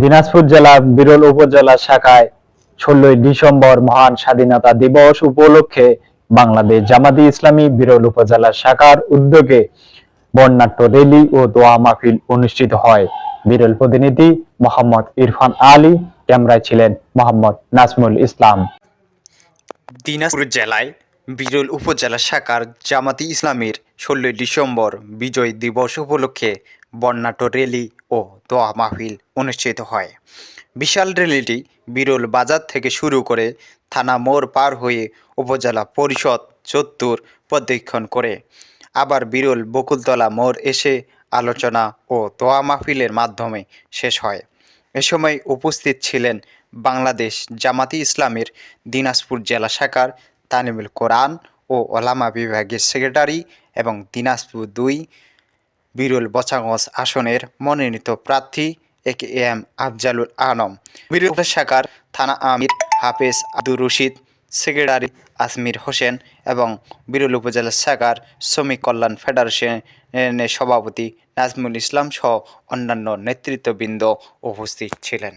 দিনাজপুর জেলা, বিরল উপজেলা শাখায় ষোলোই ডিসেম্বর মহান স্বাধীনতা দিবস উপলক্ষে বাংলাদেশ জামাতি ইসলামী বিরল উপজেলা শাখার উদ্যোগে বর্ণাঢ্য র্যালি ও দোয়া মাহফিল অনুষ্ঠিত হয়। বিরল প্রতিনিধি মোহাম্মদ ইরফান আলী, ক্যামেরায় ছিলেন মোহাম্মদ নাজমুল ইসলাম। দিনাজপুর জেলায় বিরল উপজেলা শাখার জামাতি ইসলামীর ষোলোই ডিসেম্বর বিজয় দিবস উপলক্ষে বর্ণাঢ্য র্যালি ও দোয়া মাহফিল অনুষ্ঠিত হয়। বিশাল র্যালিটি বিরল বাজার থেকে শুরু করে থানা মোড় পার হয়ে উপজেলা পরিষদ চত্বর প্রদক্ষিণ করে। আবার বিরল বকুলতলা মোড় এসে আলোচনা ও দোয়া মাহফিলের মাধ্যমে শেষ হয়। এ সময় উপস্থিত ছিলেন বাংলাদেশ জামাতি ইসলামের দিনাজপুর জেলা শাখার তানিমুল কোরআন ও ওলামা বিভাগের সেক্রেটারি এবং দিনাজপুর দুই বিরল বচাগঞ্জ আসনের মনোনীত প্রার্থী A K M Afzalul Alam. Birul শাখার থানা আমির হাফেজ আব্দুর রশিদ, সেক্রেটারি আসমির হোসেন এবং বিরুল উপজেলা শাখার শ্রমিক কল্যাণ ফেডারেশনের সভাপতি নাজমুল ইসলাম সহ অন্যান্য নেতৃত্ববৃন্দ উপস্থিত ছিলেন।